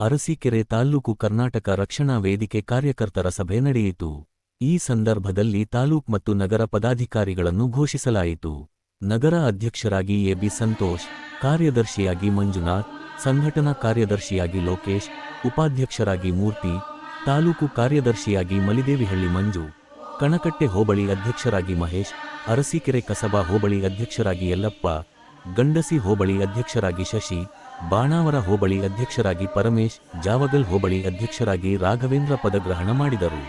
ಅರಸೀಕೆರೆ ತಾಲ್ಲೂಕು ಕರ್ನಾಟಕ ರಕ್ಷಣಾ ವೇದಿಕೆ ಕಾರ್ಯಕರ್ತರ ಸಭೆ ನಡೆಯಿತು. ಈ ಸಂದರ್ಭದಲ್ಲಿ ತಾಲೂಕ್ ಮತ್ತು ನಗರ ಪದಾಧಿಕಾರಿಗಳನ್ನು ಘೋಷಿಸಲಾಯಿತು. ನಗರ ಅಧ್ಯಕ್ಷರಾಗಿ ಎಬಿ ಸಂತೋಷ್, ಕಾರ್ಯದರ್ಶಿಯಾಗಿ ಮಂಜುನಾಥ್, ಸಂಘಟನಾ ಕಾರ್ಯದರ್ಶಿಯಾಗಿ ಲೋಕೇಶ್, ಉಪಾಧ್ಯಕ್ಷರಾಗಿ ಮೂರ್ತಿ ತಾಲೂಕು ಕಾರ್ಯದರ್ಶಿಯಾಗಿ ಮಲಿದೇವಿಹಳ್ಳಿ ಮಂಜು, ಕಣಕಟ್ಟೆ ಹೋಬಳಿ ಅಧ್ಯಕ್ಷರಾಗಿ ಮಹೇಶ್, ಅರಸೀಕೆರೆ ಕಸಬಾ ಹೋಬಳಿ ಅಧ್ಯಕ್ಷರಾಗಿ ಯಲ್ಲಪ್ಪ, ಗಂಡಸಿ ಹೋಬಳಿ ಅಧ್ಯಕ್ಷರಾಗಿ ಶಶಿ ಬಾಣಾವರ ಹೋಬಳಿ ಅಧ್ಯಕ್ಷರಾಗಿ ಪರಮೇಶ್, ಜಾವಗಲ್ ಹೋಬಳಿ ಅಧ್ಯಕ್ಷರಾಗಿ ರಾಘವೇಂದ್ರ ಪದಗ್ರಹಣ ಮಾಡಿದರು.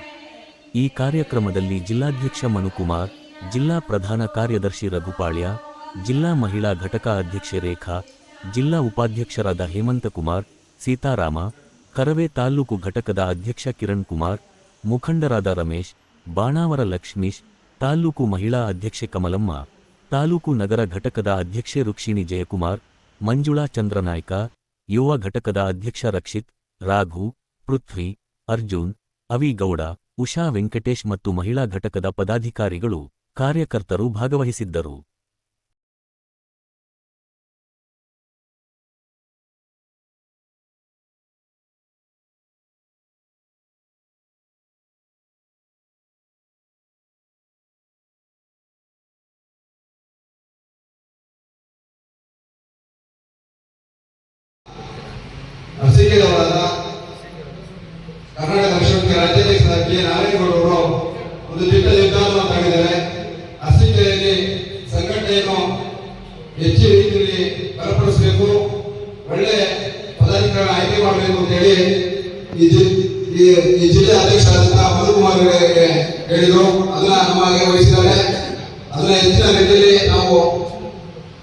ಈ ಕಾರ್ಯಕ್ರಮದಲ್ಲಿ ಜಿಲ್ಲಾಧ್ಯಕ್ಷ ಮನುಕುಮಾರ್, ಜಿಲ್ಲಾ ಪ್ರಧಾನ ಕಾರ್ಯದರ್ಶಿ ರಘುಪಾಳ್ಯ, ಜಿಲ್ಲಾ ಮಹಿಳಾ ಘಟಕ ಅಧ್ಯಕ್ಷೆ ರೇಖಾ, ಜಿಲ್ಲಾ ಉಪಾಧ್ಯಕ್ಷರಾದ ಹೇಮಂತಕುಮಾರ್, ಸೀತಾರಾಮ, ಕರವೇ ತಾಲೂಕು ಘಟಕದ ಅಧ್ಯಕ್ಷ ಕಿರಣ್ ಕುಮಾರ್ ಮುಖಂಡರಾದ ರಮೇಶ್, ಬಾಣಾವರ ಲಕ್ಷ್ಮೀಶ್, ತಾಲೂಕು ಮಹಿಳಾ ಅಧ್ಯಕ್ಷೆ ಕಮಲಮ್ಮ, ತಾಲೂಕು ನಗರ ಘಟಕದ ಅಧ್ಯಕ್ಷೆ ರುಕ್ಷಿಣಿ ಜಯಕುಮಾರ್ ಮಂಜುಳಾ ಚಂದ್ರನಾಯ್ಕ, ಯುವ ಘಟಕದ ಅಧ್ಯಕ್ಷ ರಕ್ಷಿತ್, ರಾಘು, ಪೃಥ್ವಿ, ಅರ್ಜುನ್ ಅವಿಗೌಡ ಉಷಾ ವೆಂಕಟೇಶ್ ಮತ್ತು ಮಹಿಳಾ ಘಟಕದ ಪದಾಧಿಕಾರಿಗಳು ಕಾರ್ಯಕರ್ತರು ಭಾಗವಹಿಸಿದ್ದರು ಅರಸೀಕೆರೆಯವರಾದ ಕರ್ನಾಟಕ ವಿಶ್ವವಿದ್ಯಾಲಯ ರಾಜ್ಯಾಧ್ಯಕ್ಷರಾದ ಕೆ ನಾರಾಯಣಗೌಡರು ಒಂದು ದಿಟ್ಟ ನಿರ್ಧಾರವನ್ನು ತಗೊಂಡಿದ್ದಾರೆ ಅರಸೀಕೆರೆಯಲ್ಲಿ ಸಂಘಟನೆಯನ್ನು ಹೆಚ್ಚಿನ ರೀತಿಯಲ್ಲಿ ಬಲಪಡಿಸಬೇಕು ಒಳ್ಳೆ ಪದಾಧಿಕಾರಿ ಆಯ್ಕೆ ಮಾಡಬೇಕು ಅಂತ ಹೇಳಿ ಈ ಜಿ- ಈ- ಜಿಲ್ಲೆ ಅಧ್ಯಕ್ಷರಾದಂತಹ ಅವರಿಗೆ ಹೇಳಿದರು. ಅದನ್ನ ನಮಗೆ ವಹಿಸಿದ್ದಾರೆ. ಅದನ್ನ ಹೆಚ್ಚಿನ ರೀತಿಯಲ್ಲಿ ನಾವು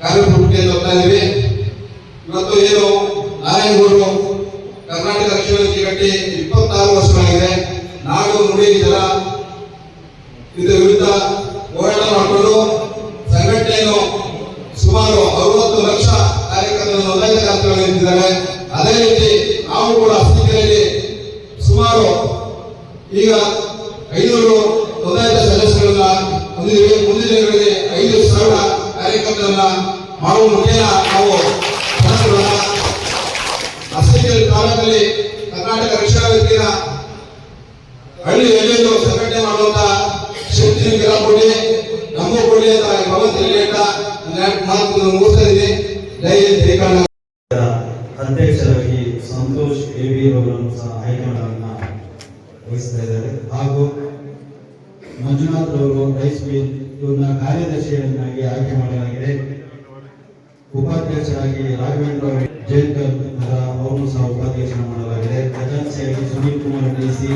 ಕಾರ್ಯಕ್ರಮಕ್ಕೆ ತರ್ತಾ ಇದ್ದೀವಿ ಇವತ್ತು ಮಾಡುವ ಮುಖ್ಯ ನಾವು ತಾಲೂಕಲ್ಲಿ ಕರ್ನಾಟಕ ರಕ್ಷಣಾ ಹಳ್ಳಿ ಎಲ್ಲೆಲ್ಲೂ ಸಂಘಟನೆ ಮಾಡುವಂತ ಶಕ್ತಿ ನಿಮಗೆಲ್ಲ ಕೊಡಿ ನಮಗೂ ಕೊಡಿ ಅಂತ ಭಗವಂತನಲ್ಲಿ ಹೇಳ್ತಾ ಮಾತು ಮುಗಿಸ್ತಾ ಜೈ ಹಿಂದ್ ಅಧ್ಯಕ್ಷರಾಗಿ ಸಂತೋಷ್ ಎ ಅವರನ್ನು ಸಹ ಆಯ್ಕೆಗಳನ್ನು ವಹಿಸ್ತಾ ಇದ್ದಾರೆ. ಹಾಗೂ ಮಂಜುನಾಥ್ ಅವರು ರೈಸ್ ಮಿಲ್ ಕಾರ್ಯದರ್ಶಿಯನ್ನಾಗಿ ಆಯ್ಕೆ ಮಾಡಲಾಗಿದೆ. ಉಪಾಧ್ಯಕ್ಷರಾಗಿ ರಾಘವೇಂದ್ರ ಅವರು ಅವರನ್ನು ಸಹ ಉಪಾಧ್ಯಕ್ಷ ಮಾಡಲಾಗಿದೆ. ಖಜಾನ್ಸಿಯಾಗಿ ಸುನೀಲ್ ಕುಮಾರ್ ಡಿಸಿ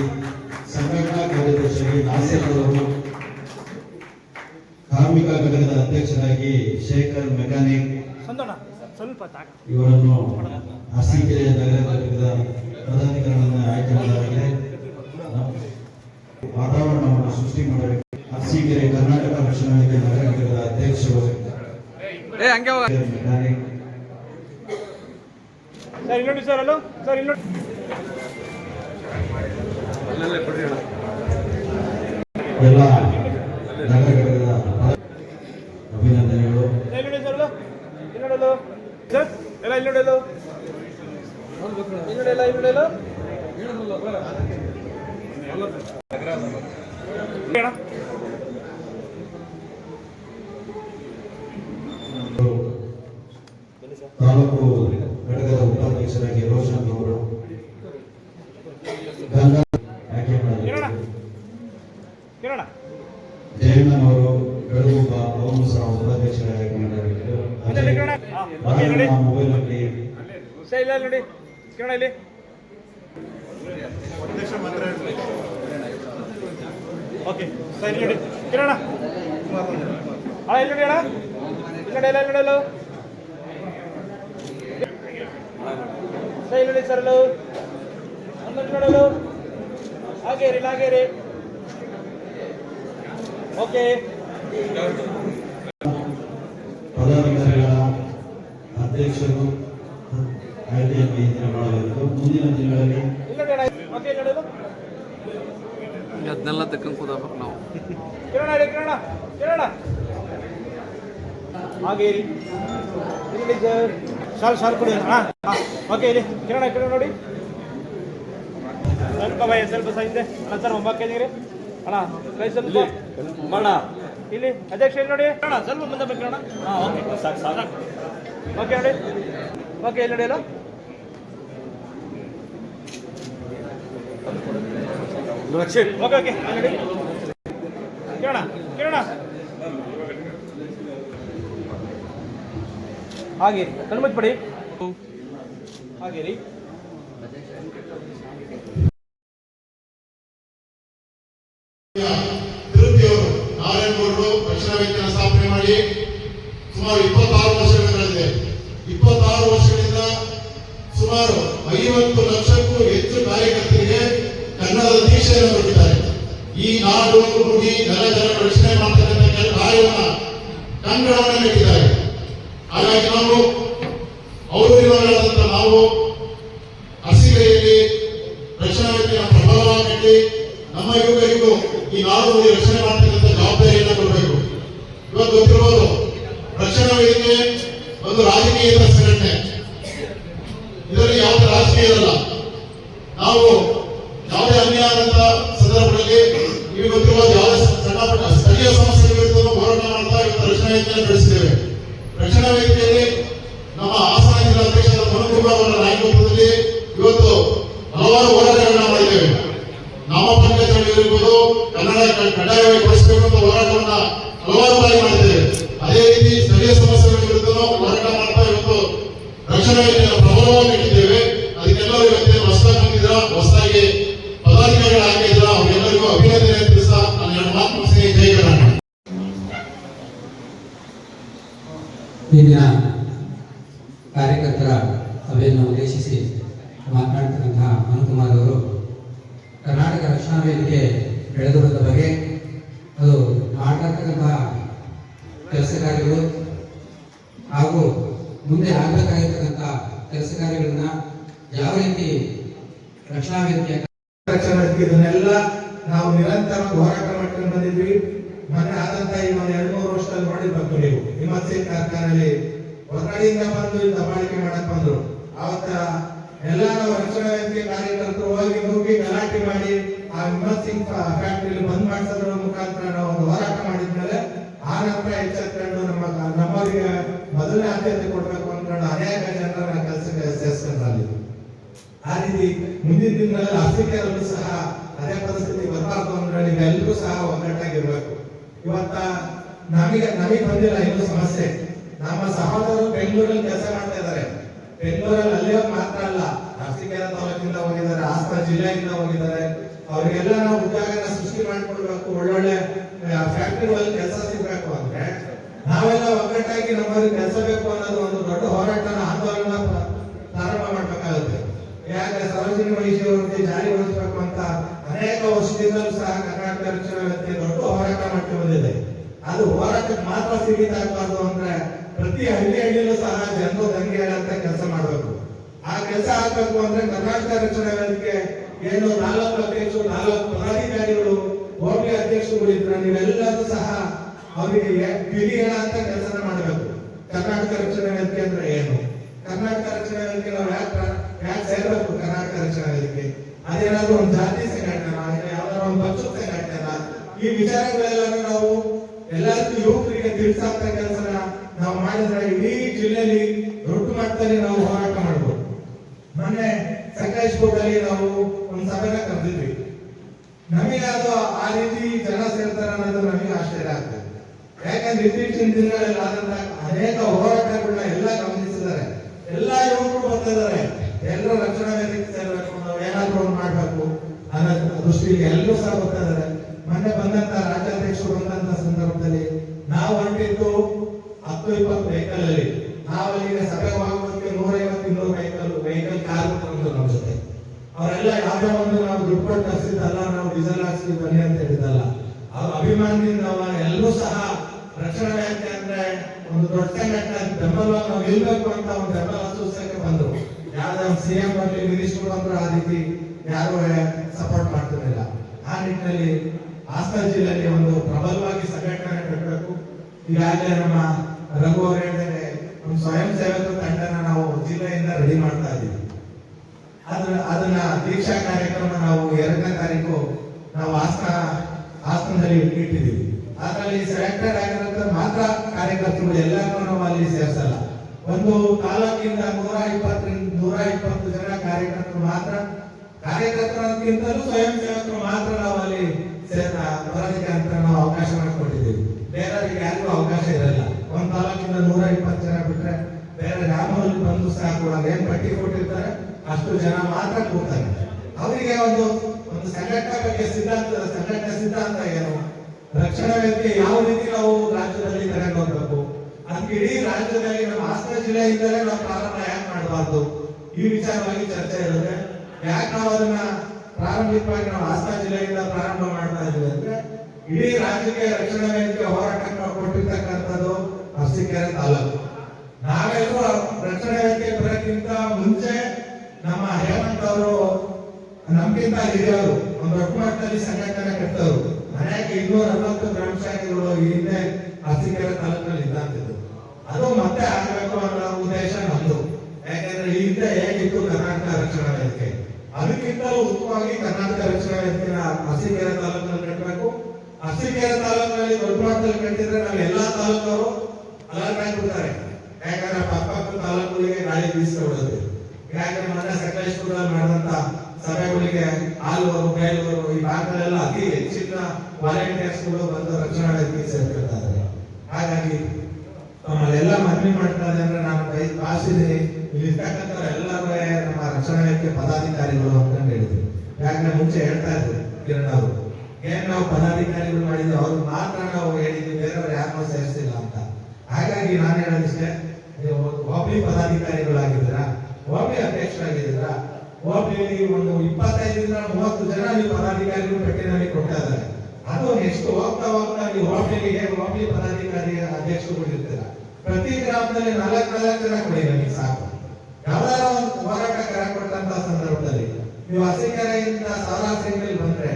ಸಂಘಟನಾ ಕಾರ್ಯದರ್ಶಿಯಾಗಿ ನಾಸಿರ್ ಅವರು ಕಾರ್ಮಿಕ ಘಟಕದ ಅಧ್ಯಕ್ಷರಾಗಿ ಶೇಖರ್ ಮೆಕಾನಿಕ್ ಸಂದೋಣ ಸ್ವಲ್ಪ ತಾಕ. ಇವರನ್ನು ಅರಸೀಕೆರೆಯ ನಗರ ಘಟಕದ ಪದಾಧಿಕಾರಿಗಳನ್ನು ಆಯ್ಕೆ ಮಾಡಲಾಗಿದೆ. ವಾತಾವರಣವನ್ನು ಸೃಷ್ಟಿ ಮಾಡಬೇಕು. ಅರಸೀಕೆರೆ ಕರ್ನಾಟಕ ರಕ್ಷಣಾ ವೇದಿಕೆ ನಗರ ಘಟಕದ ಅಧ್ಯಕ್ಷರು ಮೆಕ್ಯಾನಿಕ್ ಸರ್ ಇಲ್ಲಿ ನೋಡಿ ಸರ್ ಅಲ್ಲೋ ಸರ್ ಇಲ್ಲಿ ನೋಡಿ ಎಲ್ಲ ನಗರ ಘಟಕದ ಅಭಿನಂದನೆಗಳು ಇಲ್ಲಿ ನೋಡಿ ಸರ್ ಅಲ್ಲೋ ಇಲ್ಲಿ ನೋಡಲು ಸರ್ ಎಲ್ಲ ಇಲ್ಲಿ ನೋಡಲು ಇಲ್ಲಿ ನೋಡಲ್ಲ ಇಲ್ಲಿ ನೋಡಲು ಅಣ್ಣ ತಾಲೂಕು ಘಟಕದ ಉಪಾಧ್ಯಕ್ಷರಾಗಿ ರೋಷನ್ ಅವರು ಆಯ್ಕೆ ಜಯಣ್ಣನವರು ಬೆಳಗುಬ್ಬ ಅವರು ಸಹ ಉಪಾಧ್ಯಕ್ಷರಾಗಿ ಇಲ್ಲಿ ಕಿರಣ ಹಾಂ ನೋಡಿ ರಾಘಣ್ಣ ಮೊಬೈಲ್ನಲ್ಲಿ ಇಲ್ಲ ಇಲ್ಲಿ ನೋಡಿ. ಕಿರಣ ಇಲ್ಲಿ. ಓಕೆ ಸರಿ ನೋಡಿ. ಕಿರಣ. ಅಣ್ಣ ಇಲ್ಲಿ ನೋಡಿ ಅಣ್ಣ. ಇಲ್ಲ ಇಲ್ಲ ಇಲ್ಲಿ ನೋಡಿ ಸರ್ ಹನ್ನೊಂದು ಹಾಗೇರಿ ನೋಡಲು ಹಾಗೆ ಇರಿ ಓಕೆ. ಪದಾಧಿಕಾರಿಗಳ ಅಧ್ಯಕ್ಷರು ಮುಂದಿನ ದಿನಗಳಲ್ಲಿ ಅದನ್ನೆಲ್ಲ ತಕ್ಕಂಗೆ ಕೂದಬೇಕು ನಾವು. ಕಿರಣ ರೀ ಕಿರಣ ಕಿರಣ. ಹಾಗೆ ಇರಿ ಇಲ್ಲಿ ಸರ್. ಶಾಲ್ ಶಾಲ್ ಕೊಡಿ ಹಾಂ. ಓಕೆ ಇಲ್ಲಿ ಕಿರಣ ಕಿರಣ ನೋಡಿ. ಸ್ವಲ್ಪ ಭಯ ಸ್ವಲ್ಪ ಸಹ ಹಿಂದೆ. ಅಣ್ಣ ಸರ್ ಒಂಬಕ್ಕೆ ಅಣ್ಣ ಕೈ ಸ್ವಲ್ಪ ಮಣ್ಣ ಇಲ್ಲಿ ಅಧ್ಯಕ್ಷ ಇಲ್ಲಿ ನೋಡಿ? ಅಣ್ಣ ಸ್ವಲ್ಪ ಮುಂದೆ ಬೇಕು ಅಣ್ಣ ಹಾಂ ಓಕೆ ಸಾಕು ಸಾಕು. ಓಕೆ ನೋಡಿ ಓಕೆ ಇಲ್ಲಿ ನೋಡಿ ಅಲ್ಲ ಓಕೆ ಓಕೆ ಇಲ್ಲಿ ನೋಡಿ? ಕಿರಣ ಕಿರಣ. ಹಾಗೆ ಕಣ್ಮುಚ್ಚಿ ಪಡಿ. ಹಾಗೆ ರೀ ರಕ್ಷಣಾ ಸ್ಥಾಪನೆ ಮಾಡಿ ಸುಮಾರು ಇಪ್ಪತ್ತಾರು ವರ್ಷಗಳಿದೆ ಇಪ್ಪತ್ತಾರು ವರ್ಷಗಳಿಂದ ಸುಮಾರು ಐವತ್ತು ಲಕ್ಷಕ್ಕೂ ಹೆಚ್ಚು ಕಾರ್ಯಕರ್ತರಿಗೆ ಕನ್ನಡದ ದೀಕ್ಷೆಯನ್ನು ಕೊಟ್ಟಿದ್ದಾರೆ ಈ ನಾಡು ನುಡಿ ಜನ ರಕ್ಷಣೆ ಮಾಡ್ತಕ್ಕಂಥ ಕಾರ್ಯವನ್ನು ಕನ್ನಡವನ್ನು ಹಾಗಾಗಿ ನಾವು ಸಂಘಟನೆ ಇದರಲ್ಲಿ ಯಾವುದೇ ರಾಜಕೀಯ ಇರಲ್ಲ. ನಾವು ಯಾವುದೇ ಅನ್ಯಾಯ ಸಂದರ್ಭದಲ್ಲಿ ನಿಮಗೆ ಗೊತ್ತಿರುವ ಯಾವುದೇ ಸ್ಥಳೀಯ ಸಮಸ್ಯೆ ವಿರುದ್ಧ ಹೋರಾಟ ಮಾಡ್ತಾ ಇವತ್ತು ರಕ್ಷಣಾ ವೇದಿಕೆಯನ್ನು ನಡೆಸಿದ್ದೇವೆ ರಕ್ಷಣಾ ವೇದಿಕೆಯಲ್ಲಿ ನಮ್ಮ ಹಾಸನ ಜಿಲ್ಲಾಧ್ಯಕ್ಷರಾದ ಮನುಕುಮಾರ್ ಅವರ ನಾಯಕತ್ವದಲ್ಲಿ ಇವತ್ತು ಹಲವಾರು ಹೋರಾಟಗಳನ್ನ ಮಾಡಿದ್ದೇವೆ. ನಾಮಪತ್ರ ಇರ್ಬೋದು ಕನ್ನಡ ಕ- ನಿರಂತರ ಹೋರಾಟ ಮಾಡ್ಕೊಂಡು ಬಂದಿದ್ವಿ ಮೊನ್ನೆ ಆದಂತ ಈ ಒಂದು ಎರಡು ಮೂರು ವರ್ಷದಲ್ಲಿ ನೋಡಿರ್ಬೇಕು ನೀವು. ಹಿಮಾಚಲ ಕಾರ್ಖಾನೆಯಲ್ಲಿ ಹೊರಗಡೆಯಿಂದ ಬಂದು ದಬಾಳಿಕೆ ಮಾಡಕ್ ಬಂದ್ರು. ಅವತ್ತ ಎಲ್ಲ ನಾವು ರಕ್ಷಣಾ ವ್ಯಕ್ತಿ ಕಾರ್ಯಕರ್ತರು ಹೋಗಿ ನುಗ್ಗಿ ಗಲಾಟೆ ಮಾಡಿ ಆ ಹಿಮತ್ ಸಿಂಗ್ ಫ್ಯಾಕ್ಟರಿ ಬಂದ್ ಮಾಡಿಸೋದ್ರ ಮುಖಾಂತರ ನಾವು ಒಂದು ಹೋರಾಟ ಮಾಡಿದ್ಮೇಲೆ ಆ ನಂತರ ಎಚ್ಚೆತ್ಕೊಂಡು ನಮ್ಮ ನಮ್ಮವರಿಗೆ ಮೊದಲನೇ ಆದ್ಯತೆ ಕೊಡ್ಬೇಕು ಅಂದ್ಕೊಂಡು ಅನೇಕ ಜನರನ್ನ ಕೆಲಸಕ್ಕೆ ಸೇರಿಸ್ಕೊಂಡ್ರಲ್ಲಿ ಆ ರೀತಿ ಮುಂದಿನ ದಿನಗಳಲ್ಲಿ ಅಫ್ರಿಕಾದಲ್ಲೂ ಸಹ ಅದೇ ಪರಿಸ್ಥಿತಿ ಬರಬಾರ್ದು ಅಂದ್ರೆ ನೀವೆಲ್ಲರೂ ಸಹ ಒಗ್ಗಟ್ಟಾಗಿರ್ಬೇಕು. ಇವತ್ತ ನಮಗೆ ನಮಗೆ ಬಂದಿಲ್ಲ ಇನ್ನೂ ಸಮಸ್ಯೆ. ನಮ್ಮ ಸಹೋದರರು ಬೆಂಗಳೂರಲ್ಲಿ ಕೆಲಸ ಮಾಡ್ತಾ ಇದ್ದಾರೆ. ಬೆಂಗಳೂರಲ್ಲಿ ಅಲ್ಲೇ ಮಾತ್ರ ಅಲ್ಲ, ಅರಸೀಕೆರೆ ತಾಲೂಕಿಂದ ಹೋಗಿದ್ದಾರೆ, ಹಾಸನ ಜಿಲ್ಲೆಯಿಂದ ಹೋಗಿದ್ದಾರೆ. ಅವ್ರಿಗೆಲ್ಲ ನಾವು ಉದ್ಯೋಗನ ಸೃಷ್ಟಿ ಮಾಡ್ಕೊಡ್ಬೇಕು. ಒಳ್ಳೊಳ್ಳೆ ಫ್ಯಾಕ್ಟ್ರಿಗಳಲ್ಲಿ ಕೆಲಸ ಸಿಗ್ಬೇಕು ಅಂದ್ರೆ ನಾವೆಲ್ಲ ಒಗ್ಗಟ್ಟಾಗಿ ನಮ್ಮವ್ರಿಗೆ ಕೆಲಸ ಬೇಕು ಅನ್ನೋದು ಒಂದು ದೊಡ್ಡ ಹೋರಾಟನ ಆಂದೋಲನ ಪ್ರ- ಪ್ರಾರಂಭ ಮಾಡ್ಬೇಕಾಗುತ್ತೆ. ಯಾಕೆ ಸಾರ್ವಜನಿಕ ವಿಷಯವನ್ನು ಜಾರಿಗೊಳಿಸಬೇಕು ಅಂತ ಅನೇಕ ವರ್ಷದಿಂದಲೂ ಸಹ ಕರ್ನಾಟಕ ರಕ್ಷಣಾ ವೇದಿಕೆ ದೊಡ್ಡ ಹೋರಾಟ ಮಾಡ್ತಾ ಬಂದಿದೆ. ಅದು ಹೋರಾಟಕ್ಕೆ ಮಾತ್ರ ಸೀಮಿತ ಆಗಬಾರ್ದು ಅಂದ್ರೆ ಪ್ರತಿ ಹಳ್ಳಿ ಹಳ್ಳಿಯಲ್ಲೂ ಸಹ ಜನರು ದಂಗೆ ಅಂತ ಕೆಲಸ ಮಾಡಬೇಕು. ಆ ಕೆಲಸ ಆಗ್ಬೇಕು ಅಂದ್ರೆ ಕರ್ನಾಟಕ ರಕ್ಷಣಾ ವೇದಿಕೆ ಏನು ನಾಲ್ಕು ಅಧ್ಯಕ್ಷರು, ನಾಲ್ಕು ಪದಾಧಿಕಾರಿಗಳು ಹೋಟ್ಲಿ ಇದ್ರೆ ನೀವೆಲ್ಲರೂ ಸಹ ಅವರಿಗೆ ಬಿಗಿ ಹೇಳಂತ ಕೆಲಸನ ಮಾಡಬೇಕು. ಕರ್ನಾಟಕ ರಕ್ಷಣಾ ವೇದಿಕೆ ಅಂದ್ರೆ ಏನು? ಕರ್ನಾಟಕ ರಕ್ಷಣಾ ವೇದಿಕೆ ನಾವು ಯಾಕೆ ಯಾಕೆ ಸೇರ್ಬೇಕು ಕರ್ನಾಟಕ ರಕ್ಷಣಾ ವೇದಿಕೆ ಅದೇನಾದ್ರೂ ಒಂದು ಜಾತಿ ಸಂಘಟನೆ ಯಾವ್ದಾದ್ರು ಒಂದು ಪಕ್ಷದ ಸಂಘಟನೆ ಈ ವಿಚಾರಗಳೆಲ್ಲ ನಾವು ಎಲ್ಲರಿಗೂ ಯುವಕರಿಗೆ ತಿಳಿಸಾಕ್ತ ಕೆಲಸ ನಾವು ಮಾಡಿದ್ರೆ ಇಡೀ ಜಿಲ್ಲೆಯಲ್ಲಿ ದೊಡ್ಡ ಮಟ್ಟದಲ್ಲಿ ನಾವು ಹೋರಾಟ ಮಾಡಬಹುದು ಮೊನ್ನೆ ಸಕಲೇಶ್ಪುರದಲ್ಲಿ ನಾವು ಒಂದು ಸಭೆನ ಕರೆದಿದ್ವಿ. ನಮಗೆ ಅದು ಆ ರೀತಿ ಜನ ಸೇರ್ತಾರೆ ಅನ್ನೋದು ನಮಗೆ ಆಶ್ಚರ್ಯ ಆಗ್ತದೆ. ಯಾಕಂದ್ರೆ ಇತ್ತೀಚಿನ ದಿನಗಳಲ್ಲಿ ಆದಂತ ಅನೇಕ ಹೋರಾಟಗಳನ್ನ ಎಲ್ಲ ಗಮನಿಸಿದ್ದಾರೆ. ಎಲ್ಲ ಯುವಕರು ಬರ್ತಿದ್ದಾರೆ ಎಲ್ಲರೂ ರಕ್ಷಣಾ ವೇದಿಕೆ ನಾವು ಏನಾದರೂ ಒಂದು ಮಾಡಬೇಕು. ಅನ್ನೋ ದೃಷ್ಟಿಯಲ್ಲಿ ಎಲ್ಲರೂ ಸಹ ಬರ್ತಾ ಇದ್ದಾರೆ. ಮೊನ್ನೆ ಬಂದಂತ ರಾಜ್ಯಾಧ್ಯಕ್ಷರು ಬಂದಂತ ಸಂದರ್ಭದಲ್ಲಿ ನಾವು ಹೊರಟಿದ್ದು ಹತ್ತು ಇಪ್ಪತ್ತು ವೆಹಿಕಲ್ ಅಲ್ಲಿ. ನಾವು ಅಲ್ಲಿಗೆ ಸಭೆ ಹೋಗೋದಕ್ಕೆ ನೂರೈವತ್ತು ಇನ್ನೂರು ವೆಹಿಕಲ್ ವೆಹಿಕಲ್ ಕಾರ್ ಬಂದ್ರು ನಮ್ಮ ಜೊತೆ. ಅವರೆಲ್ಲ ಯಾವ್ದೋ ಒಂದು ನಾವು ದುಡ್ಡು ಕೊಟ್ಟು ತರಿಸಿದ್ದಲ್ಲ, ನಾವು ಡೀಸೆಲ್ ಹಾಕ್ಸಿ ಬನ್ನಿ ಅಂತ ಹೇಳಿದ್ದಲ್ಲ. ಅವ್ರ ಅಭಿಮಾನದಿಂದ ಎಲ್ಲರೂ ಸಹ ರಕ್ಷಣಾ ವೇದಿಕೆ ಅಂದ್ರೆ ಒಂದು ದೊಡ್ಡ ಸಂಘಟನೆ ಬೆಂಬಲವಾಗಿ ನಾವು ನಿಲ್ಬೇಕು ಅಂತ ಒಂದು ಬೆಂಬಲ ಸೂಚಿಸಕ್ಕೆ ಬಂದ್ರು. ಯಾವ್ದೋ ಸಿಎಂ ಮತ್ತು ಮಿನಿಸ್ಟರ್ ಬಂದ್ರು ಆ ರೀತಿ ಯಾರು ಸಪೋರ್ಟ್ ಮಾಡ್ತಿರಲಿಲ್ಲ ಆ ನಿಟ್ಟಿನಲ್ಲಿ ಹಾಸನ ಜಿಲ್ಲೆಯಲ್ಲಿ ಒಂದು ಪ್ರಬಲವಾಗಿ ಸಂಘಟನೆ ಕಟ್ಟಬೇಕು ಈಗಾಗಲೇ ನಮ್ಮ ರಘು ಅವರು ಹೇಳಿದರೆ ನಮ್ಮ ಸ್ವಯಂ ಸೇವಕ ತಂಡನ ನಾವು ಜಿಲ್ಲೆಯಿಂದ ರೆಡಿ ಮಾಡ್ತಾ ಇದ್ದೀವಿ. ಅದ್ರ ಅದನ್ನ ದೀಕ್ಷಾ ಕಾರ್ಯಕ್ರಮ ನಾವು ಎರಡನೇ ತಾರೀಕು ನಾವು ಹಾಸನ, ಹಾಸನದಲ್ಲಿ ಇಟ್ಟಿದ್ದೀವಿ. ಅದರಲ್ಲಿ ಸೆಲೆಕ್ಟೆಡ್ ಆಗಿರೋದ್ರ ಮಾತ್ರ ಕಾರ್ಯಕರ್ತರು ಎಲ್ಲರನ್ನೂ ನಾವು ಅಲ್ಲಿ ಸೇರಿಸಲ್ಲ. ಒಂದು ತಾಲೂಕಿಂದ ನೂರ ಇಪ್ಪತ್ತರಿಂದ ನೂರ ಇಪ್ಪತ್ತು ಜನ ಕಾರ್ಯಕರ್ತರು ಮಾತ್ರ. ಕಾರ್ಯಕರ್ತರಕ್ಕಿಂತಲೂ ಸ್ವಯಂ ಸೇವಕರು ಮಾತ್ರ ನಾವು ಅಲ್ಲಿ ಸೇರ ಬರೋದಕ್ಕೆ ಅಂತ ನಾವು ಅವಕಾಶ ಮಾಡಿಕೊಟ್ಟಿದ್ದೀವಿ. ಬೇರೆಯವರಿಗೆ ಯಾರಿಗೂ ಅವಕಾಶ ಇರಲ್ಲ. ಒಂದು ತಾಲೂಕಿಂದ ನೂರ ಇಪ್ಪತ್ತು ಜನ ಬಿಟ್ರೆ ಬೇರೆ ಗ್ರಾಮದಲ್ಲಿ ಬಂದು ಸಹ ಕೂಡ ಏನ್ ಪಟ್ಟಿ ಕೊಟ್ಟಿರ್ತಾರೆ. ಅಷ್ಟು ಜನ ಮಾತ್ರ ಕೂತಾರೆ. ಅವರಿಗೆ ಒಂದು ಒಂದು ಸಂಘಟನೆ ಬಗ್ಗೆ ಸಿದ್ಧಾಂತ ಸಂಘಟನೆ ಸಿದ್ಧಾಂತ ಏನು? ರಕ್ಷಣಾ ವ್ಯಕ್ತಿ ಯಾವ ರೀತಿ ನಾವು ರಾಜ್ಯದಲ್ಲಿ ತಗೊಂಡು ಹೋಗ್ಬೇಕು ಅದಕ್ಕೆ ಇಡೀ ರಾಜ್ಯದಲ್ಲಿ ನಮ್ಮ ಹಾಸನ ಜಿಲ್ಲೆಯಿಂದಲೇ ನಾವು ಪ್ರಾರಂಭ ಯಾಕೆ ಮಾಡಬಾರ್ದು? ಈ ವಿಚಾರವಾಗಿ ಚರ್ಚೆ ಇರುತ್ತೆ. ಯಾಕೆ ನಾವು ಅದನ್ನ ಪ್ರಾರಂಭಿಕವಾಗಿ ನಾವು ಹಾಸನ ಜಿಲ್ಲೆಯಿಂದ ಪ್ರಾರಂಭ ಮಾಡ್ತಾ ಇದ್ದೀವಿ ಅಂದ್ರೆ, ಇಡೀ ರಾಜ್ಯಕ್ಕೆ ರಕ್ಷಣಾ ವೇದಿಕೆ ಹೋರಾಟಕ್ಕೆ ನಾವು ಕೊಟ್ಟಿರ್ತಕ್ಕಂಥದ್ದು ತಾಲೂಕು. ನಾವೆಲ್ಲರೂ ರಕ್ಷಣಾ ವೇದಿಕೆ ಬರೋಕ್ಕಿಂತ ಮುಂಚೆ ನಮ್ಮ ಹೇಮಂತ್ ಅವರು ನಮ್ಗಿಂತ ಹಿರಿಯವರು ಒಂದು ದೊಡ್ಡ ಮಟ್ಟದಲ್ಲಿ ಸಂಘಟನೆ ಕಟ್ಟವರು ಮನೆಗೆ ಇನ್ನೂರ ಅರವತ್ತು ಗ್ರಾಮ ಶಾಖೆಗಳು ಈ ಹಿಂದೆ ಅರಸೀಕೆರೆ ತಾಲೂಕಿನಲ್ಲಿ ಇದ್ದಂತಿದ್ದು ಅದು ಮತ್ತೆ ಆಗಬೇಕು ಅನ್ನೋ ಉದ್ದೇಶ ನಮ್ದು. ಯಾಕಂದ್ರೆ ಹಿಂದೆ ಹೇಗಿತ್ತು ಕರ್ನಾಟಕ ರಕ್ಷಣಾ ವೇದಿಕೆ? ಅದಕ್ಕಿಂತಲೂ ಉತ್ತಮವಾಗಿ ಕರ್ನಾಟಕ ರಕ್ಷಣಾ ವೇದಿಕೆನ ಅರಸೀಕೆರೆ ತಾಲೂಕಿನಲ್ಲಿ ಕಟ್ಟಬೇಕು. ಅರಸೀಕೆರೆ ತಾಲೂಕಿನಲ್ಲಿ ದೊಡ್ಡ ಮಟ್ಟದಲ್ಲಿ ಕಟ್ಟಿದ್ರೆ ನಾವು ಎಲ್ಲಾ ತಾಲೂಕವರು ಅಲರ್ಟ್ ಆಗಿಬಿಡ್ತಾರೆ. ಯಾಕಂದ್ರೆ ಪಕ್ಕಪಕ್ಕ ತಾಲೂಕುಗಳಿಗೆ ಗಾಳಿ ಬೀಸ್ಕೊಬಿಡುತ್ತೆ ಯಾಕಂದ್ರೆ ಮೊನ್ನೆ ಸಕಲೇಶ್ಪುರದಲ್ಲಿ ಮಾಡಿದಂತ ಸಭೆಗಳಿಗೆ ಆಲ್ವರು ಬೇಲೂರು ಈ ಭಾಗಗಳೆಲ್ಲ ಅತಿ ಹೆಚ್ಚಿನ ವಾಲಂಟಿಯರ್ಸ್ಗಳು ಬಂದು ರಕ್ಷಣಾ ವೇದಿಕೆ ಸೇರ್ತಿರ್ತಾರೆ ಹಾಗಾಗಿ ನಮ್ಮಲ್ಲೆಲ್ಲ ಮನವಿ ಮಾಡ್ತಾರೆ ಅಂದ್ರೆ ನಾನು ಕಾಸಿದೆ ಇಲ್ಲಿ ಇರ್ತಕ್ಕಂಥ ಎಲ್ಲರೂ ನಮ್ಮ ರಕ್ಷಣಾ ವೇದಿಕೆ ಪದಾಧಿಕಾರಿಗಳು ಅಂತ ಹೇಳಿದ್ರು. ಯಾಕಂದ್ರೆ ಮುಂಚೆ ಹೇಳ್ತಾ ಇದ್ರು ಕಿರಣ್ ಅವರು. ಏನ್ ನಾವು ಪದಾಧಿಕಾರಿಗಳು ಮಾಡಿದ್ರು ಅವ್ರು ಮಾತ್ರ ನಾವು ಹೇಳಿದ್ವಿ, ಬೇರೆಯವ್ರು ಯಾರನ್ನೂ ಸೇರಿಸಿಲ್ಲ ಅಂತ. ಹಾಗಾಗಿ ನಾನು ಹೇಳೋದಿಷ್ಟೇ ನೀವು ಹೋಬಳಿ ಪದಾಧಿಕಾರಿಗಳಾಗಿದ್ದೀರಾ? ಹೋಬಳಿ ಅಧ್ಯಕ್ಷರಾಗಿದ್ದೀರಾ? ಇಲ್ಲಿ ಒಂದು ಇಪ್ಪತ್ತೈದರಿಂದ ಮೂವತ್ತು ಜನ ನೀವು ಪದಾಧಿಕಾರಿಗಳು ಕೊಡ್ತಾ ಇದ್ದಾರೆ. ಅದು ಎಷ್ಟು ಹೋಗ್ತಾ ಹೋಗ್ತಾ ನೀವು ಹೋಟೆಲ್ ಹೇಗೆ ಹೋಟೆಲ್ ಪದಾಧಿಕಾರಿ ಅಧ್ಯಕ್ಷರು ಇರ್ತೀರಾ ಪ್ರತಿ ಗ್ರಾಮದಲ್ಲಿ ನಾಲ್ಕು ನಾಲ್ಕು ಜನ ಕೊಡಿ ನನಗೆ ಸಾಕು. ಯಾವ್ದಾರ ಒಂದು ಹೋರಾಟ ಕರೆ ಕೊಟ್ಟಂತ ಸಂದರ್ಭದಲ್ಲಿ ನೀವು ಹಸಿಕೆರೆಯಿಂದ ಸಾವಿರಾರು ಸಂಖ್ಯೆಯಲ್ಲಿ ಬಂದ್ರೆ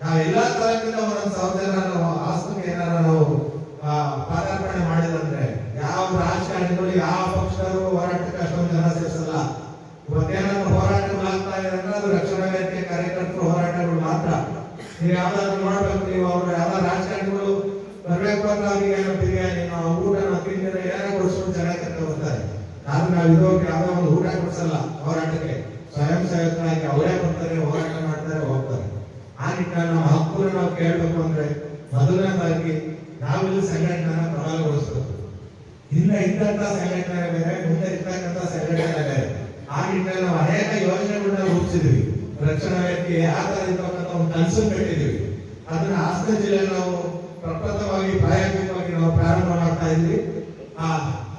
ನಾವು ಎಲ್ಲಾ ತಾಲೂಕಿಂದ ಒಂದೊಂದು ಸಾವಿರ ಜನ ನಾವು ಹಾಸನಕ್ಕೆ ಏನಾರ ನಾವು ಪಾದಾರ್ಪಣೆ ಮಾಡಿದಂದ್ರೆ ಯಾವ ರಾಜಕಾರಣಿಗಳು ಯಾವ ಪಕ್ಷದವರು ಹೋರಾಟಕ್ಕೆ ಅಷ್ಟೊಂದು ಜನ ಸೇರಿಸಲ್ಲ ಇವತ್ತೇನಾದ್ರು ಹೋರಾಟಗಳಾಗ್ತಾ ಇದೆ ಅಂದ್ರೆ ಅದು ರಕ್ಷಣಾ ವೇದಿಕೆ ಕಾರ್ಯಕರ್ತರು ಹೋರಾಟಗಳು ಮಾತ್ರ ನೀವು ಯಾವ್ದಾದ್ರು ನೋಡ್ಬೇಕು ನೀವು ಅವ್ರು ಯಾವ್ದಾದ್ರು ರಾಜಕಾರಣಿಗಳು ಬರ್ಬೇಕು ಅಂದ್ರೆ ಅವ್ರಿಗೆ ಏನೋ ಬಿರಿಯಾನಿ, ನಾವು ಊಟ ನಾವು ತಿಂದಿದ್ರೆ ಏನೋ ಕೊಡಿಸ್ಕೊಂಡು ಚೆನ್ನಾಗಿ ಕರ್ಕೊಂಡು ಬರ್ತಾರೆ ಆದ್ರೆ ನಾವು ಇರೋಕೆ ಯಾವ್ದೋ ಒಂದು ಊಟ ಕೊಡ್ಸಲ್ಲ ಹೋರಾಟಕ್ಕೆ. ಸ್ವಯಂ ಸೇವಕರಾಗಿ ಅವರೇ ಬರ್ತಾರೆ ಹೋರಾಟ ಮಾಡ್ತಾರೆ, ಹೋಗ್ತಾರೆ. ಆ ನಿಟ್ಟಿನಲ್ಲಿ ನಮ್ಮ ಹಕ್ಕನ್ನು ನಾವು ಕೇಳಬೇಕು ಅಂದ್ರೆ ಮೊದಲನೇದಾಗಿ ನಾವೆಲ್ಲ ಸಂಘಟನೆನ ಪ್ರಬಲಗೊಳಿಸಬೇಕು ಇಲ್ಲ ಇದ್ದಂತ ಸಂಘಟನೆ ಬೇರೆ, ಮುಂದೆ ಇರ್ತಕ್ಕಂಥ ಸಂಘಟನೆ ಬೇರೆ. ಆ ನಿಟ್ಟಿನಲ್ಲಿ ನಾವು ಅನೇಕ ಯೋಜನೆಗಳನ್ನ ರೂಪಿಸಿದ್ವಿ. ರಕ್ಷಣಾ ವ್ಯಕ್ತಿ ಆ ತರ ಇರ್ತಕ್ಕಂಥ ಒಂದು ಕನಸು ಕಟ್ಟಿದ್ವಿ. ಅದನ್ನ ಹಾಸನ ಜಿಲ್ಲೆಯಲ್ಲಿ ನಾವು ಪ್ರಪ್ರಥಮವಾಗಿ ಪ್ರಾಯೋಗಿಕವಾಗಿ ನಾವು ಪ್ರಾರಂಭ ಮಾಡ್ತಾ ಇದ್ವಿ. ಆ,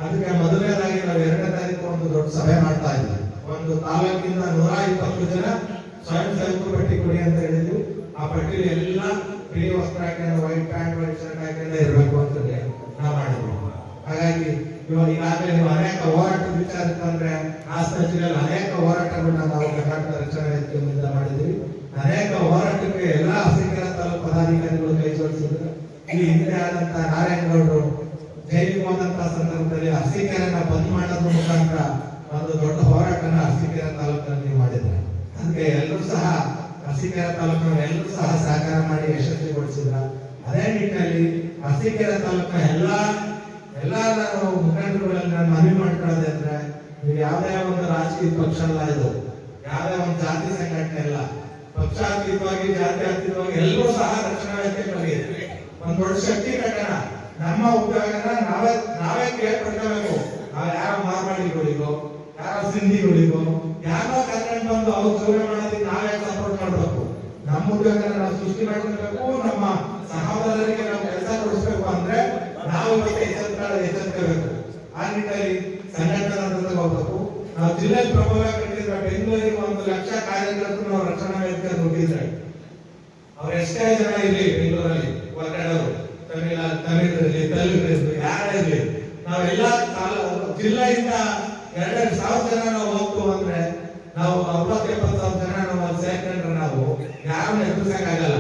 ಅದಕ್ಕೆ ಮೊದಲನೇದಾಗಿ ನಾವು ಎರಡನೇ ತಾರೀಕು ಒಂದು ದೊಡ್ಡ ಸಭೆ ಮಾಡ್ತಾ ಇದ್ವಿ. ಒಂದು ತಾಲೂಕಿನ ನೂರ ಇಪ್ಪತ್ತು ಜನ ಸ್ವಯಂ ಸೇವಕರು ಪಟ್ಟಿ ಕೊಡಿ ಅಂತ ಹೇಳಿದ್ವಿ. ಆ ಪಟ್ಟಿಲಿ ಎಲ್ಲ ಬಿಳಿ ವಸ್ತ್ರ ಹಾಕೊಂಡು ವೈಟ್ ಪ್ಯಾಂಟ್ ವೈಟ್ ಶರ್ಟ್ ಹಾಕೊಂಡೇ ಇರಬೇಕು ಅಂತ ನಾವು ಮಾಡಿದ್ವಿ. ಹಾಗಾಗಿ ಇವಾಗ ಈಗಾಗಲೇ ನೀವು ಅನೇಕ ಹೋರಾಟದ ವಿಚಾರ ಅಂತಂದ್ರೆ ಹಾಸನ ಜಿಲ್ಲೆಯಲ್ಲಿ ಅನೇಕ ಹೋರಾಟಗಳನ್ನ ನಾವು ಕರ್ನಾಟಕ ರಕ್ಷಣಾ ಮಾಡಿದ್ವಿ. ಅನೇಕ ಹೋರಾಟಕ್ಕೆ ಎಲ್ಲಾ ಹಸಿಕೆರ ತಾಲೂಕು ಪದಾಧಿಕಾರಿಗಳು ಇಲ್ಲಿ ಹಿಂದೆ ಆದಂತ ನಾರಾಯಣಗೌಡರು ಜೈಲಿಗೆ ಹೋದಂತ ಸಂದರ್ಭದಲ್ಲಿ ಅರಸೀಕೆರೆನ ಬಂದ್ ಮಾಡೋದ್ರ ಮುಖಾಂತರ ಒಂದು ದೊಡ್ಡ ಹೋರಾಟನ ಅರಸೀಕೆರೆ ತಾಲೂಕಿನಲ್ಲಿ ನೀವು ಮಾಡಿದ್ರೆ. ಅದಕ್ಕೆ ಎಲ್ಲರೂ ಸಹ ಅರಸೀಕೆರೆ ತಾಲೂಕಿನ ಎಲ್ಲರೂ ಸಹ ಸಹಕಾರ ಮಾಡಿ ಯಶಸ್ವಿಗೊಳಿಸಿದ್ರ. ಅದೇ ನಿಟ್ಟಿನಲ್ಲಿ ಅರಸೀಕೆರೆ ತಾಲೂಕಿನ ಎಲ್ಲಾ ಎಲ್ಲಾ ನಾನು ಮನವಿ ಮಾಡ್ಕೊಳ್ಳೋದು ಅಂದ್ರೆ ನೀವು ಯಾವುದೇ ಒಂದು ರಾಜಕೀಯ ಪಕ್ಷ ಅಲ್ಲ ಇದು. ಯಾವುದೇ ಒಂದು ಜಾತಿ ಸಂಘಟನೆ ಅಲ್ಲ ಪಕ್ಷಾತೀತವಾಗಿ ಜಾತ್ಯತೀತವಾಗಿ ಎಲ್ಲರೂ ಸಹ ರಕ್ಷಣಾ ದೊಡ್ಡ ಶಕ್ತಿ ಕಟ್ಟಣ. ನಮ್ಮ ಉದ್ಯೋಗನ ನಾವೇ ನಾವೇ ಕೇಳ್ಪಡ್ಕೋಬೇಕು ನಾವು ಯಾರ ಮಾರ್ವಾಡಿಗಳಿಗೋ ಯಾರ ಸಿಂಧಿಗಳಿಗೋ, ಯಾರ ಕರ್ಕೊಂಡು ಬಂದು ಅವ್ರು ಸೌಲಭ್ಯ ಮಾಡೋದಕ್ಕೆ ನಾವೇ ಸಪೋರ್ಟ್ ಮಾಡ್ಬೇಕು. ನಮ್ಮ ಉದ್ಯೋಗನ ನಾವು ಸೃಷ್ಟಿ ಮಾಡ್ಕೊಳ್ಬೇಕು, ನಮ್ಮ ಸಹೋದರರಿಗೆ ನಾವು ಕೆಲಸ ಕೊಡಿಸ್ಬೇಕು ಅಂದ್ರೆ ನಾವು ಇವತ್ತು ಎಚ್ಚರಿಕೆ ಎಚ್ಚರಿಸಬೇಕು ಆ ನಿಟ್ಟಿನಲ್ಲಿ ಸಂಘಟನಾ ಹೋಗ್ಬೇಕು. ನಾವು ಜಿಲ್ಲೆ ಪ್ರಭಾವ ಕಟ್ಟಿದ್ರೆ ಬೆಂಗಳೂರಿಗೆ ಒಂದು ಲಕ್ಷ ಕಾರ್ಯಕರ್ತರು ನಾವು ರಕ್ಷಣಾ ವೇದಿಕೆ ದುಡ್ಡಿದ್ರೆ. ಅವ್ರು ಎಷ್ಟೇ ಜನ ಇರಲಿ ಬೆಂಗಳೂರಲ್ಲಿ ಹೊರಗಡೆಯವರು ತಮಿಳ ತಮಿಳು ತೆಲುಗರಲ್ಲಿ ಯಾರೇ ಇರ್ಲಿ ನಾವೆಲ್ಲ ಜಿಲ್ಲೆಯಿಂದ ಎರಡೆರಡು ಸಾವಿರ ಜನ ನಾವು ಹೋಗ್ತು ಅಂದ್ರೆ ನಾವು ಅರವತ್ತು ಸಾವಿರ ಜನ ನಾವು ಅಲ್ಲಿ ಸೇರ್ಕೊಂಡ್ರೆ ನಾವು ಯಾರನ್ನ ಎದುರಿಸಕ್ಕಾಗಲ್ಲ.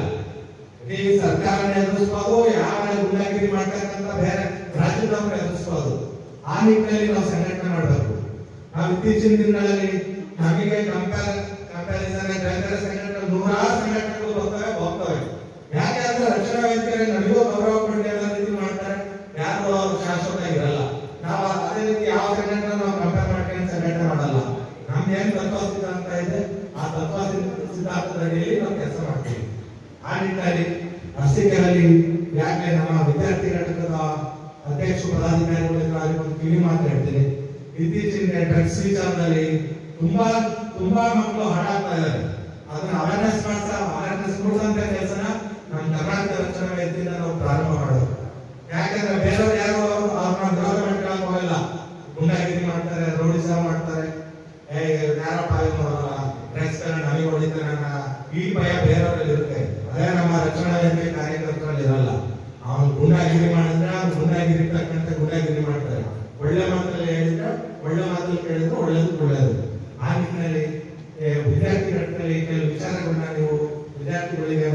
ಈ ಸರ್ಕಾರನ ಎದುರಿಸ್ಬೋದು ಯಾರ ಗುಂಡಾಗಿರಿ ಮಾಡ್ತಕ್ಕಂಥ ಬೇರೆ ರಾಜ್ಯದವ್ರನ್ನ ಎದುರಿಸ್ಬೋದು. ಆ ನಿಟ್ಟಿನಲ್ಲಿ ನಾವು ಸಂಘಟನೆ ಮಾಡಬೇಕು. ನಾವು ಇತ್ತೀಚಿನ ದಿನಗಳಲ್ಲಿ ನಮಗೆ ಕಂಪೇರ್ ಕಂಪ್ಯಾರಿಸನ್ ಸಂಘಟನೆ ನೂರಾರು ಸಂಘಟನೆಗಳು ಬರ್ತವೆ, ಹೋಗ್ತವೆ. ಯಾಕೆ ಅಂದ್ರೆ ರಕ್ಷಣಾ ವೇದಿಕೆ ನಮಗೂ ಗೌರವ ಕೊಡಿ ಅನ್ನೋ ರೀತಿ ಮಾಡ್ತಾರೆ. ಯಾರು ಅವ್ರು ಶಾಶ್ವತ ಇರಲ್ಲ. ನಾವು ಅದೇ ರೀತಿ ಯಾವ ಸಂಘಟನೆ ನಾವು ಕಂಪೇರ್ ಮಾಡ್ಕೊಂಡು ಸಂಘಟನೆ ಮಾಡಲ್ಲ. ನಮ್ದು ಏನ್ ತತ್ವ ಸಿದ್ಧಾಂತ ಇದೆ? ಆ ತತ್ವ ಸಿದ್ಧ- ಸಿದ್ಧಾಂತದ ನಾವು ಕೆಲಸ ಮಾಡ್ತೀವಿ? ಆ ನಿಟ್ಟಿನಲ್ಲಿ ಅರ್ಸಿಕೆರಲ್ಲಿ ಯಾಕೆ ನಮ್ಮ ವಿದ್ಯಾರ್ಥಿ ಘಟಕದ ಅಧ್ಯಕ್ಷ ಪದಾಧಿಕಾರಿಗಳು ಇದ್ರು ಅಲ್ಲಿ ಒಂದು ಕಿವಿ ಮಾತು ಹೇಳ್ತೀನಿ. ಇತ್ತೀಚಿನ ಡ್ರಗ್ಸ್ ವಿಚಾರದಲ್ಲಿ ತುಂಬಾ ತುಂಬಾ ಮಕ್ಕಳು ಹಾಳಾಗ್ತಾ ಇದ್ದಾರೆ. ಅದನ್ನ ಅವೇರ್ನೆಸ್ ಮಾಡ್ತಾ ಅವೇರ್ನೆಸ್ ಮೂಡಿಸಂತ ಕೆಲಸನ. ನಮ್ಮ ಕರ್ನಾಟಕ ರಕ್ಷಣಾ ವೇದಿಕೆಯಿಂದ ನಾವು ಪ್ರಾರಂಭ ಮಾಡೋದು. ಯಾಕಂದ್ರೆ ಬೇರೆಯವ್ರು ಯಾರು ಅವ್ರನ್ನ ಗೌರ್ಮೆಂಟ್ ಮಾಡ್ಕೊಳಕ್ ಹೋಗಲ್ಲ. ಗುಂಡಾಗಿರಿ ಮಾಡ್ತಾರೆ ರೋಡಿಸಾ ಮಾಡ್ತಾರೆ. ಯಾರಪ್ಪ ಇವನು ಡ್ರಗ್ಸ್ ನಮಗೆ ಹೊಡಿತಾರೆ ಈ ಭಯ ಬೇರೆಯವರಲ್ಲಿ ಇರುತ್ತೆ. ಅದೇ ನಮ್ಮ ರಕ್ಷಣಾ ವೇದಿಕೆ ಕಾರ್ಯಕರ್ತರಲ್ಲಿ ಇರಲ್ಲ. ಅವನು ಗುಂಡಾಗಿರಿ ಮಾಡಿದ್ರೆ ಅವ್ನು ಗುಂಡಾಗಿರಿ ತಕ್ಕಂತೆ ಗುಂಡಾಗಿರಿ ಮಾಡ್ತಾರೆ ಒಳ್ಳೆ ಮಾತಲ್ಲಿ ಹೇಳಿದ್ರೆ ಒಳ್ಳೆ ಮಾತಲ್ಲಿ ಕೇಳಿದ್ರೆ ಒಳ್ಳೇದು ಒಳ್ಳೇದು ಆ ನಿಟ್ಟಿನಲ್ಲಿ ಏ, ವಿದ್ಯಾರ್ಥಿ ಘಟ್ಟದಲ್ಲಿ ಕೆಲವು ವಿಚಾರಗಳನ್ನ ನೀವು ವಿದ್ಯಾರ್ಥಿಗಳಿಗೆ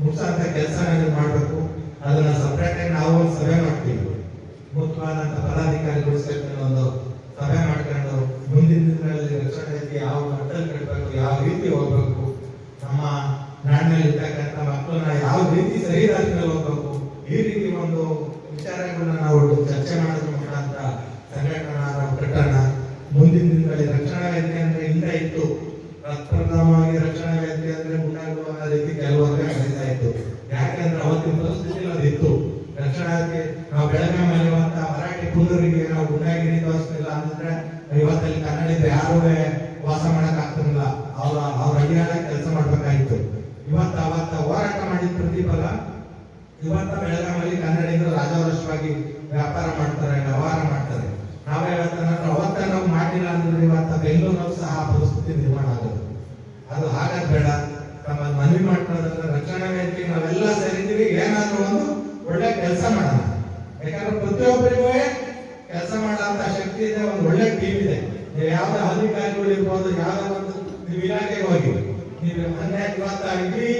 ಮುಟ್ಸಂತ ಕೆಲಸ ನೀವು ಮಾಡಬೇಕು ಅದನ್ನ ಸಪ್ರೇಟ್ ಆಗಿ ನಾವು ಒಂದು ಸಭೆ ಮಾಡ್ತೀವಿ ಮುಖ್ಯವಾದಂತ ಪದಾಧಿಕಾರಿಗಳು ಸೇರ್ಕೊಂಡು ಒಂದು ಸಭೆ ಮಾಡ್ಕೊಂಡು ಮುಂದಿನ ದಿನಗಳಲ್ಲಿ ರಕ್ಷಣಾ ವೇದಿಕೆ ಯಾವ ಮಟ್ಟದಲ್ಲಿ ಕಟ್ಟಬೇಕು ಯಾವ ರೀತಿ ಹೋಗ್ಬೇಕು ನಮ್ಮ ನಾಡಿನಲ್ಲಿ ಇರ್ತಕ್ಕಂಥ ಮಕ್ಕಳನ್ನ ಯಾವ ರೀತಿ ಸರಿ ದಾರಿನಲ್ಲಿ ಹೋಗ್ಬೇಕು ಈ ರೀತಿ ಒಂದು ವಿಚಾರಗಳನ್ನ ನಾವು ಚರ್ಚೆ ಮಾಡೋದ್ರ ಮುಖಾಂತರ ಸಂಘಟನಾ ಪ್ರಕರಣ ಮುಂದಿನ ದಿನಗಳಲ್ಲಿ ರಕ್ಷಣಾ ವೇದಿಕೆ ಅಂದ್ರೆ ಹಿಂದೆ ಇತ್ತು ಪ್ರಪ್ರಥಮವಾಗಿ ರಕ್ಷಣಾ ವೇದಿಕೆ ಅಂದ್ರೆ ಗುಂಡಾಗಳು ಅನ್ನೋ ರೀತಿ ಕೆಲವೊಂದು ನಡೀತಾ ಇತ್ತು ಯಾಕಂದ್ರೆ ಅವತ್ತಿನ ಪರಿಸ್ಥಿತಿಯಲ್ಲಿ ಅದಿತ್ತು ರಕ್ಷಣಾ ವೇದಿಕೆ ನಾವು ಬೆಳಗಾವಿ ಮನೆಯುವಂತ ಮರಾಠಿ ಕುಂದೂರಿಗೆ ನಾವು ಗುಂಡಾಗಿರಿ ತೋರಿಸ್ತಿಲ್ಲ ಅಂತಂದ್ರೆ ಇವತ್ತಲ್ಲಿ ಕನ್ನಡಿಗರು ಯಾರೂ ವಾಸ ಮಾಡಕ್ ಆಗ್ತಿರ್ಲಿಲ್ಲ ಅವ್ರ ಅವ್ರ ಅಡಿಯಾಗ ಕೆಲಸ ಮಾಡ್ಬೇಕಾಗಿತ್ತು ಇವತ್ತು ಅವತ್ತ ಹೋರಾಟ ಮಾಡಿದ ಪ್ರತಿಫಲ ಇವತ್ತ ಬೆಳಗಾವಿಯಲ್ಲಿ ಕನ್ನಡಿಗರು ರಾಜವರ್ಷವಾಗಿ ವ್ಯಾಪಾರ ಮಾಡ್ತಾರೆ, ವ್ಯವಹಾರ ಮಾಡ್ತಾರೆ. ನಾವೇ ಹೇಳ್ತಾರೆ ಅವತ್ತ ನಾವು ಮಾಡಿಲ್ಲ ಅಂದ್ರೆ ಇವತ್ತ ಬೆಂಗಳೂರಲ್ಲಿ ಸಹ ಪರಿಸ್ಥಿತಿ ನಿರ್ಮಾಣ ಆಗೋದು ಅದು ಹಾಗಾದ್ ಬೇಡ ನಮ್ಮ ಮನವಿ ಮಾಡ್ಕೊಳ್ಳೋದಂದ್ರೆ ರಕ್ಷಣಾ ವೇದಿಕೆ ನಾವೆಲ್ಲ ಸೇರಿದ್ದೀವಿ ಏನಾದ್ರೂ ಒಂದು ಒಳ್ಳೆ ಕೆಲಸ ಮಾಡೋಣ ಯಾಕಂದ್ರೆ ಪ್ರತಿಯೊಬ್ಬರಿಗೂ ಕೆಲಸ ಮಾಡುವಂತ ಶಕ್ತಿ ಇದೆ ಒಂದು ಒಳ್ಳೆ ಟೀಮ್ ಇದೆ ನೀವು ಯಾವ್ದೇ ಅಧಿಕಾರಿಗಳು ಇರ್ಬೋದು ಯಾವ್ದೋ ಒಂದು ನೀವು ಇಲಾಖೆಗೆ ಹೋಗಿ ನೀವು ಮೊನ್ನೆ ಇವತ್ತ ಇಡೀ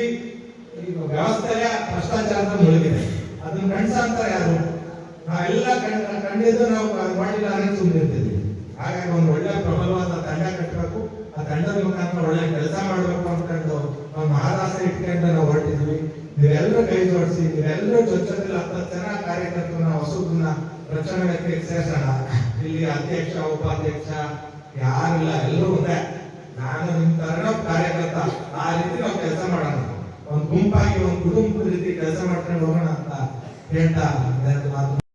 ಈಗ ವ್ಯವಸ್ಥೆಯ ಭ್ರಷ್ಟಾಚಾರದ ಮುಳುಗಿದೆ ಅದನ್ನ ಕಣ್ಸಂತ ಯಾರು ನಾವೆಲ್ಲ ಕಂಡ ಕಂಡಿದ್ದು ನಾವು ಮಾಡಿಲ್ಲ ಅಂದ್ರೆ ಸುಮ್ಮನಿರ್ತಿದ್ವಿ ಹಾಗಾಗಿ ಒಂದು ಒಳ್ಳೆ ಪ್ರಬಲವಾದ ತಂಡ ಕಟ್ಟಬೇಕು ಆ ತಂಡದ ಮುಖಾಂತರ ಒಳ್ಳೆ ಕೆಲಸ ಮಾಡಬೇಕು ಅನ್ಕೊಂಡು ನಾವು ಮಹಾರಾಷ್ಟ್ರ ಇಟ್ಕೊಂಡು ನಾವು ಹೊರಟಿದ್ವಿ ನೀವೆಲ್ಲರೂ ಕೈ ಜೋಡಿಸಿ ಹತ್ತತ್ತು ಜನ ಕಾರ್ಯಕರ್ತರನ್ನ ಹೊಸದನ್ನ ಪ್ರಚಾರಕ್ಕೆ ಸೇರ್ಸೋಣ. ಇಲ್ಲಿ ಅಧ್ಯಕ್ಷ, ಉಪಾಧ್ಯಕ್ಷ ಯಾರಿಲ್ಲ, ಎಲ್ಲರೂ ಒಂದೇ. ನಾನು ನಿಮ್ ತರಣ ಕಾರ್ಯಕರ್ತ, ಆ ರೀತಿ ನಾವು ಕೆಲಸ ಮಾಡೋಣ. ಒಂದು ಗುಂಪಾಗಿ, ಒಂದು ಕುಟುಂಬದ ರೀತಿ ಕೆಲಸ ಮಾಡ್ಕೊಂಡು ಹೋಗೋಣ ಅಂತ ಹೇಳ್ತಾ ಮಾತು.